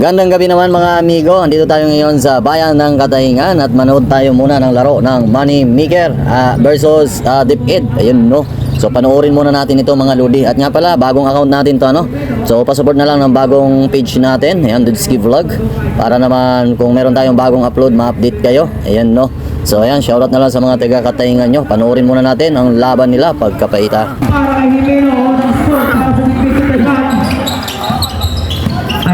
Gandang gabi naman mga amigo. Andito tayo ngayon sa bayan ng Katahingan at manood tayo muna ng laro ng Money Maker ah, versus uh, Deep Ed. Ayun no. So panoorin muna natin ito mga lodi. At nga pala, bagong account natin to ano. So pasupport na lang ng bagong page natin. Ayan, Dudski Vlog. Para naman kung meron tayong bagong upload, ma-update kayo. Ayan no. So ayan, shoutout na lang sa mga taga Katahingan nyo. Panoorin muna natin ang laban nila pagkapaita. para kay Jimeno ng score para sa Big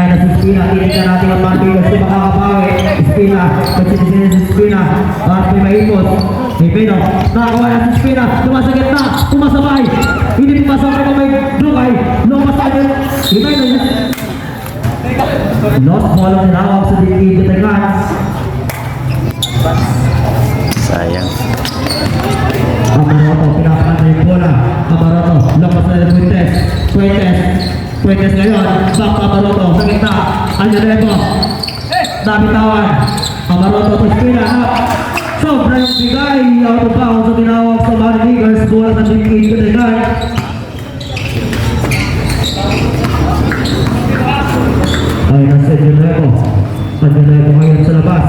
Big ay nasa Spina, tinignan natin ang mga Tigres kung makakabawi. Spina, magsisinin si Spina, at may maipot. Jimeno, nakakuha na si Spina, tumasagit na, tumasabay. Hindi pumasok na may Dukay, lumpas na din. Jimeno, Lost ball ang tinawag sa Big Big Sayang. Amaroto, pinapakan na yung bola. Amaroto, lakas na yung Fuentes. Fuentes. Fuentes ngayon. Back to Amaroto. Sa gitna. Angelego. Nabitawan. Amaroto to Spina. Up. Sobrang bigay. Out of bounds sa tinawag sa Manny Leaguers. Bola sa Big Eight Katigan. Ay, nasa Angelego. Angelego ngayon sa labas.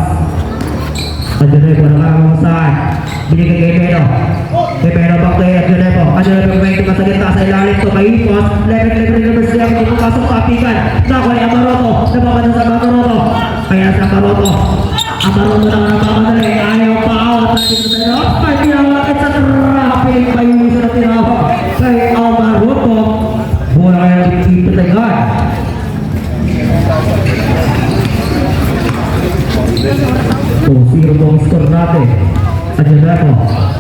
Angelego nakakawang saan. Binigay kay Pedro. Kay Pedro back to Ito sa sa ilalim to may ipos. Level level level siya. Hindi pasok sa apikan. Nakuha ni Amaroto. Napapanood sa Amaroto. Kaya sa Amaroto. Amaroto na napapadali. Ayaw pa out. Dito sa iyo. Ay, tinawag sa traffic. Uso na tinawag. Kay Amaroto. Bola kaya dito sa God. So, zero ball score natin. Angelego.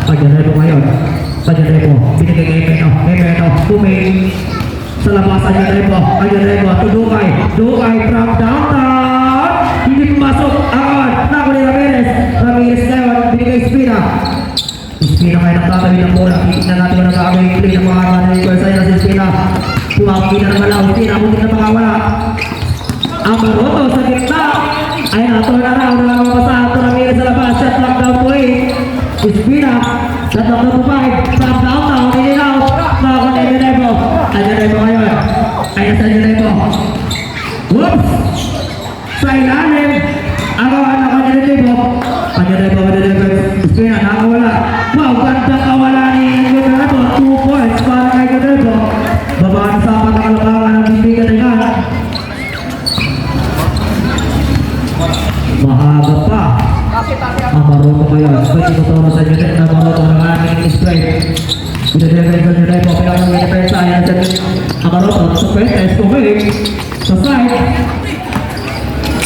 Angelego ngayon. Angelego. Binigay kay Peno. Kay Peno. Tuming. Sa labas, Angelego. Angelego. To Dukay. Dukay from downtown. Hindi pumasok. Agad. Nako ni Ramirez. Ramirez ngayon. Binigay Spina. Spina ngayon ang tatawid ng bola. Titignan natin kung nagkakawin play ng mga managers. Ayun na si Spina. Tumawag na naman lang. Spina. Muntik na makawala. Ang Maroto sa gitna. Ay nato na raw na lang mapasa ito na Mira sa labas. Shot lock down po eh. Ispina. Shot lock down po five. Top down na. Nilinaw. Nakakuha na Enepo. Enepo ngayon. Ayan sa Enepo. Whoops! Sa ilalim. Ang kawan ako ni Enepo. Enepo, Enepo. Ispina. Nakawala. Wow, ganda kawala ni Enepo. Two points para kay Enepo. Babaan sa pagkakalabangan ng bibigan ng Maaga pa. Ang Maroto ngayon. Pwede ko turo sa unit na Maroto ng aming straight. Sa unit po. Kaya ang depensa ay nasa ang Maroto sa Fuentes. Tumig sa side.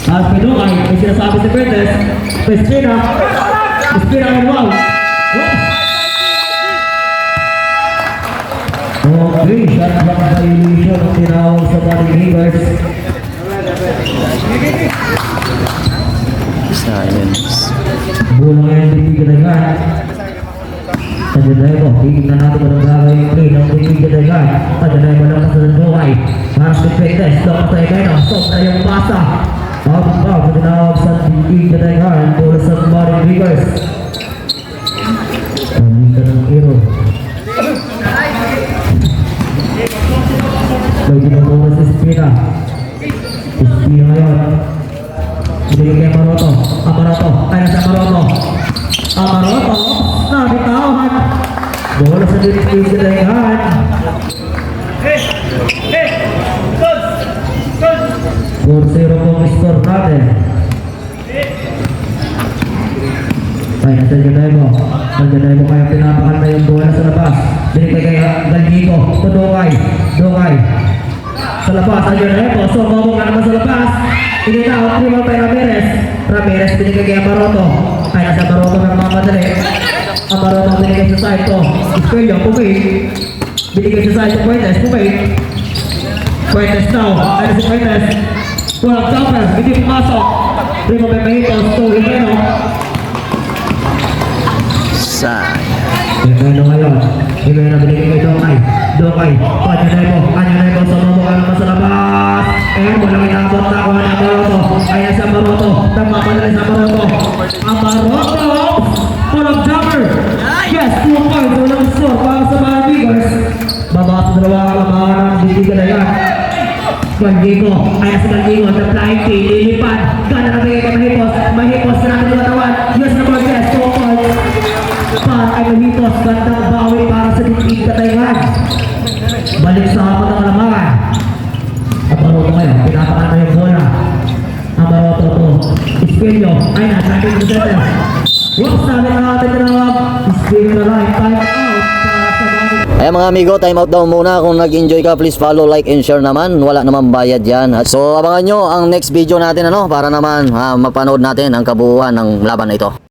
At Pinukay. May sinasabi si Fuentes. Pespina. Pespina ang wow. Okay, shot block violation ang tinawag sa Body Rivers. Sayang. Tajanaybo, titignan natin anong gagawin yung play ng bibigyan agad. Tajanaybo lang sa Duhay. Para sa Fitness, dapat sa Ikeno. Stop na yung pasa. Bounds, tinawag sa bibigyan agad. Bola sa Marin Rivers. Pamitan ng hero. May ginagawa sa Spina. Spina ngayon. Binigay kay Maroto. Amaroto. Kaya sa Maroto. Amaroto. Nabitawan. Bola sa dito sa dahihan. Four zero po ang score natin. Ay, nasa Janaymo. Ang Janaymo kaya pinapakan na yung bola sa labas. Binigay kay Galgico. Ito Dungay. Dungay. Sa labas, ang Janaymo. So, mabong ka naman sa labas. Initaw, primo kay Ramirez. Ramirez binigay kay Amaroto. Ay, nasa Amaroto ng mga madali. Amaroto binigay sa side to. Espelyo, pumig. Binigay sa side to Fuentes, pumig. Fuentes now. Ay, na si Fuentes. Walang jumper, hindi pumasok. Primo kay Mahitos, to Himeno. Sayang. Himeno ngayon. Himeno binigay kay Dokay. Dokay. Panyanebo. Panyanebo sa mabok ka naman sa labas. Eh, walang inabot na ako ng Maroto. Kaya sa Maroto. Nagmamadali sa Maroto. Ang Maroto. Walang jumper. Yes, two points. Walang score para sa mga Tigers. Baba sa dalawa ka mga ng bibigyan na yan. Si Galdigo. The flying T. Lilipad. Gana na bigay kay Mahipos. Mahipos na natin yung katawan. Yus na Cortez. Focus. Pa ay Mahipos. Gandang bawi para sa dipid katayangan. Balik sa hapon ng kalamangan. Ang baroto ngayon. Pinapakan na yung bola. Ang baroto to. Espelyo. Whoops, sabi na natin na lang. Espelyo na lang. Time out. Ayan mga amigo, time out daw muna. Kung nag-enjoy ka, please follow, like, and share naman. Wala naman bayad yan. So abangan nyo ang next video natin ano para naman ah, mapanood natin ang kabuuan ng laban na ito.